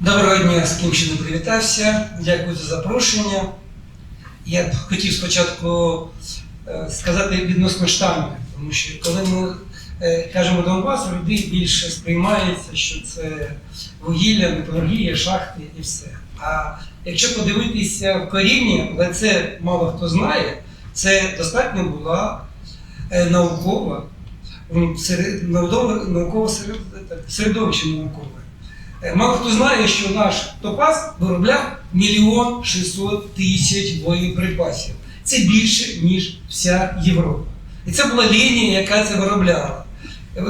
Доброго дня, з ким ще не привітався. Дякую за запрошення. Я б хотів спочатку е, сказати відносно штампів, тому що коли ми е, кажемо Донбас, люди більше сприймається, що це вугілля, металургія, шахти і все. А якщо подивитися в коріння, але це мало хто знає, це достатньо була е, наукова, так, середовище наукове. Е, Мало хто знає, що наш топаз виробляв мільйон 600 тисяч боєприпасів. Це більше, ніж вся Європа. І це була лінія, яка це виробляла. Е,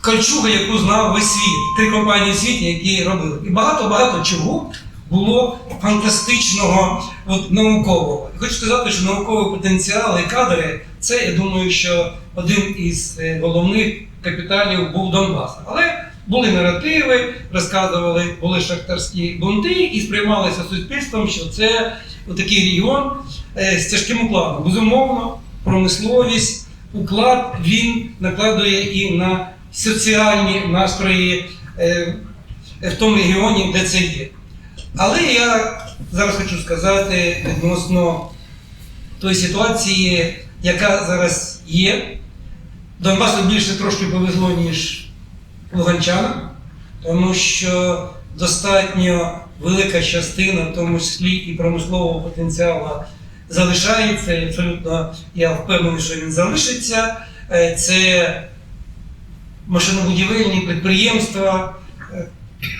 Кольчуга, яку знав весь світ, три компанії в світі, які робили. І багато-багато чого було фантастичного от, наукового. Хочу сказати, що науковий потенціал і кадри це, я думаю, що один із е, головних капіталів був Донбас. Але були наративи, розказували, були шахтарські бунти і сприймалося суспільством, що це такий регіон е, з тяжким укладом. Безумовно, промисловість, уклад він накладує і на соціальні настрої е, в тому регіоні, де це є. Але я зараз хочу сказати відносно тої ситуації, яка зараз є. Донбасу більше трошки повезло, ніж луганчанам, тому що достатньо велика частина, в тому числі і промислового потенціалу, залишається. І абсолютно я впевнений, що він залишиться. Е, Це машинобудівельні підприємства е,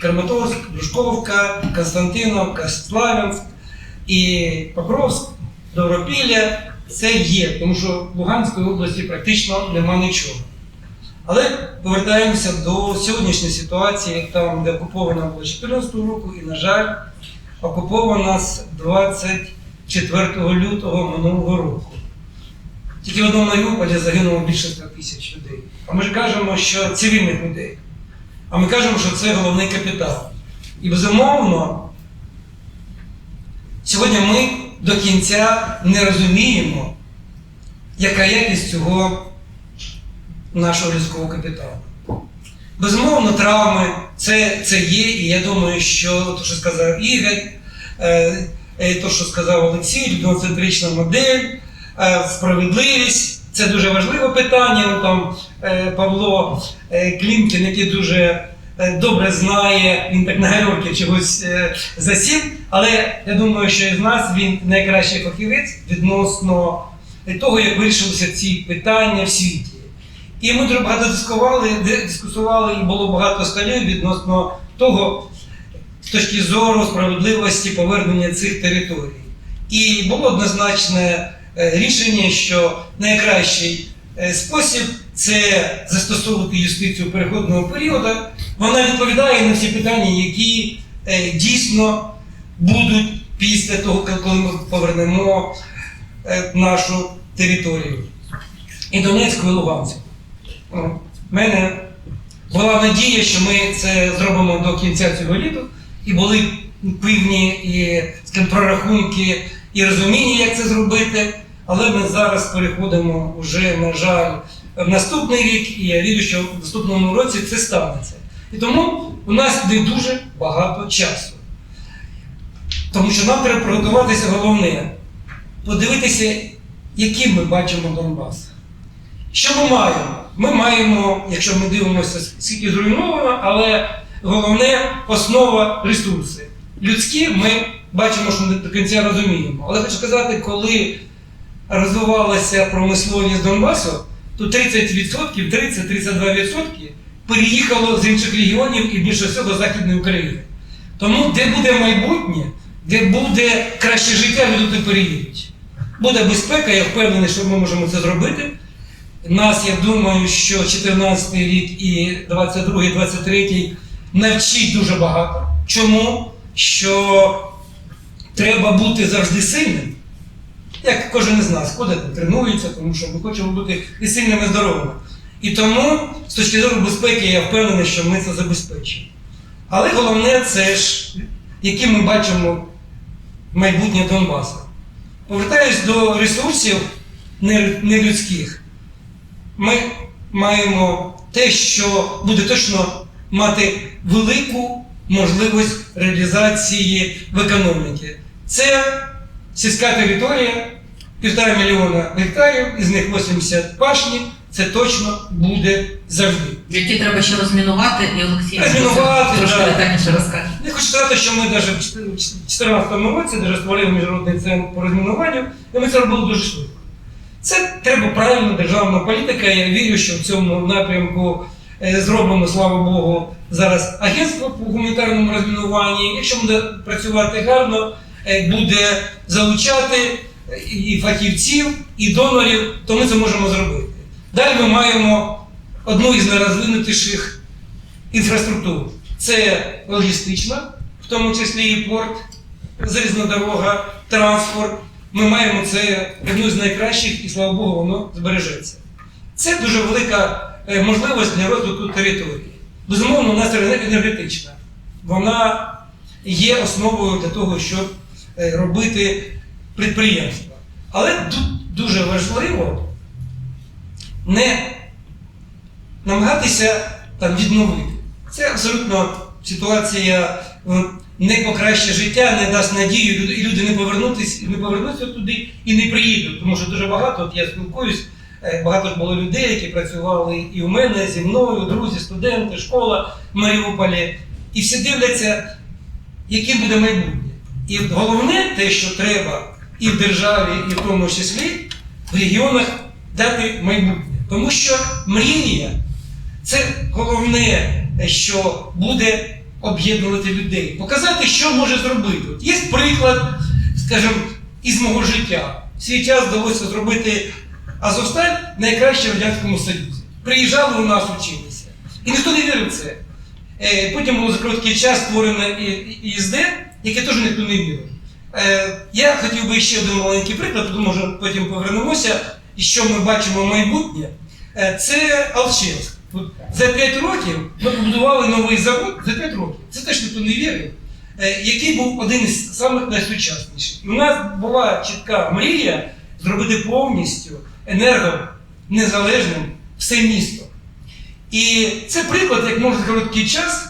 Краматорськ, Дружковка, Константиновка, Славянськ і Покровськ, Добропілля. Це є, тому що в Луганській області практично нема нічого. Але повертаємося до сьогоднішньої ситуації, там, де окупована була 14 року, і, на жаль, окупована з 24 лютого минулого року. Тільки в одному Маріуполі загинуло більше 100 тисяч людей. А ми ж кажемо, що цивільних людей. А ми кажемо, що це головний капітал. І безумовно, сьогодні ми до кінця не розуміємо, яка якість цього нашого людського капіталу. Безумовно, травми це, це є, і я думаю, що те, що сказав Ігор, е, е, те, що сказав Олексій, людиноцентрична модель, е, справедливість це дуже важливе питання. Там е, Павло Клімкін, який дуже добре знає, він так на гальорки чогось засів, але я думаю, що із нас він найкращий фахівець відносно того, як вирішилися ці питання в світі. І ми дуже багато дискували, дискусували, і було багато столів відносно того, з точки зору справедливості повернення цих територій. І було однозначне е, рішення, що найкращий е, спосіб це застосовувати юстицію переходного періоду. Вона відповідає на всі питання, які е, дійсно будуть після того, коли ми повернемо нашу територію. І Донецьку, і Луганську. У мене була надія, що ми це зробимо до кінця цього літа, і були певні і скажімо, прорахунки і розуміння, як це зробити. Але ми зараз переходимо вже, на жаль, в наступний рік, і я вірю, що в наступному році це станеться. І тому у нас не дуже багато часу. Тому що нам треба приготуватися головне, подивитися, яким ми бачимо Донбас. Що ми маємо? Ми маємо, якщо ми дивимося, скільки зруйновано, але головне основа ресурси. Людські ми бачимо, що не до кінця розуміємо. Але хочу сказати, коли розвивалася промисловість Донбасу, то 30%, 30-32% переїхало з інших регіонів і більше всього з Західної України. Тому де буде майбутнє, де буде краще життя, люди переїдуть. Буде безпека, я впевнений, що ми можемо це зробити. Нас, я думаю, що 14 рік і 22 23 навчить дуже багато. Чому? Що треба бути завжди сильним. Як кожен із нас ходить, тренується, тому що ми хочемо бути і сильними, і здоровими. І тому, з точки зору безпеки, я впевнений, що ми це забезпечимо. Але головне це ж, яким ми бачимо майбутнє Донбасу. Повертаюсь до ресурсів не- нелюдських ми маємо те, що буде точно мати велику можливість реалізації в економіці. Це сільська територія, півтора мільйона гектарів, із них 80 пашні. Це точно буде завжди. Які треба ще розмінувати, і Олексій Розмінувати, трошки да. детальніше розкаже. Я хочу сказати, що ми навіть в 2014 році даже створили міжнародний центр по розмінуванню, і ми це робили дуже швидко. Це треба правильна державна політика. Я вірю, що в цьому напрямку е, зроблено, слава Богу, зараз агентство по гуманітарному розмінуванні. Якщо буде працювати гарно, е, буде залучати е, і фахівців, і донорів, то ми це можемо зробити. Далі ми маємо одну із найрозвинутіших інфраструктур. Це логістична, в тому числі і порт, залізна дорога, транспорт. Ми маємо це одну з найкращих, і слава Богу, воно збережеться. Це дуже велика е, можливість для розвитку території. Безумовно, у нас енергетична. Вона є основою для того, щоб е, робити підприємства. Але дуже важливо не намагатися там відновити. Це абсолютно ситуація не покращить життя, не дасть надію, і люди не повернутись, не повернуться туди і не приїдуть. Тому що дуже багато, от я спілкуюсь, е, багато ж було людей, які працювали і у мене зі мною, друзі, студенти, школа в Маріуполі. І всі дивляться, яким буде майбутнє. І головне те, що треба і в державі, і в тому числі в регіонах дати майбутнє. Тому що мрія це головне, що буде об'єднувати людей, показати, що може зробити. Є приклад, скажімо, із мого життя. В свій час вдалося зробити Азовсталь найкраще в Радянському Союзі. Приїжджали у нас, училися. І ніхто не вірив в це. Е, Потім було за короткий час створено ІСД, яке теж ніхто не вірив. Е, Я хотів би ще один маленький приклад, тому може потім повернемося, і що ми бачимо в майбутнє. Е, Це Алчевськ. От За 5 років ми побудували новий завод за 5 років. Це теж ніхто не вірив, е, який був один із самих найсучасніших. І у нас була чітка мрія зробити повністю енергонезалежним все місто. І це приклад, як можна короткий час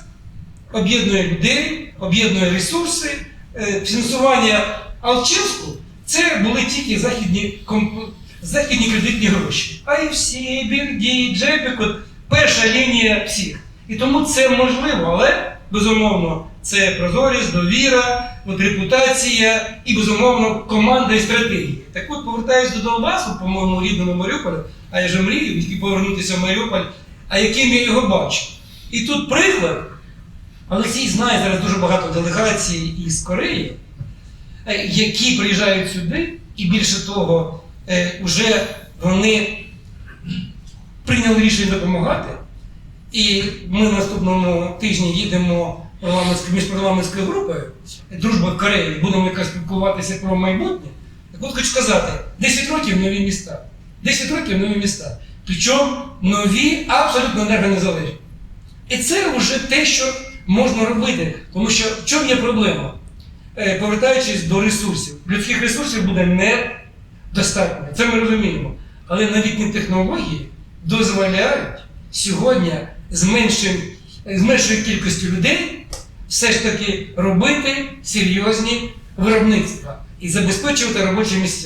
об'єднує людей, об'єднує ресурси. Е, Фінансування Алчевську це були тільки західні, комп- західні кредитні гроші. IFC, BND, JPEG, от перша лінія всіх. І тому це можливо, але безумовно це прозорість, довіра, от репутація і безумовно команда і стратегія. Так от, повертаюсь до Донбасу, по-моєму, рідному Маріуполю, а я же мрію тільки повернутися в Маріуполь, а яким я його бачу. І тут приклад. Олексій знає зараз дуже багато делегацій із Кореї, е, які приїжджають сюди, і більше того, е, вже вони прийняли рішення допомагати. І ми наступному тижні їдемо між парламентською- групою Дружба в Кореї, будемо якраз спілкуватися про майбутнє. Так от хочу сказати, 10 років нові міста. 10 років нові міста. Причому нові абсолютно енергонезалежні. І це вже те, що можна робити. Тому що в чому є проблема? Е, Повертаючись до ресурсів, людських ресурсів буде недостатньо. Це ми розуміємо. Але новітні технології дозволяють сьогодні з, меншим, з меншою кількістю людей все ж таки робити серйозні виробництва і забезпечувати робочі місця.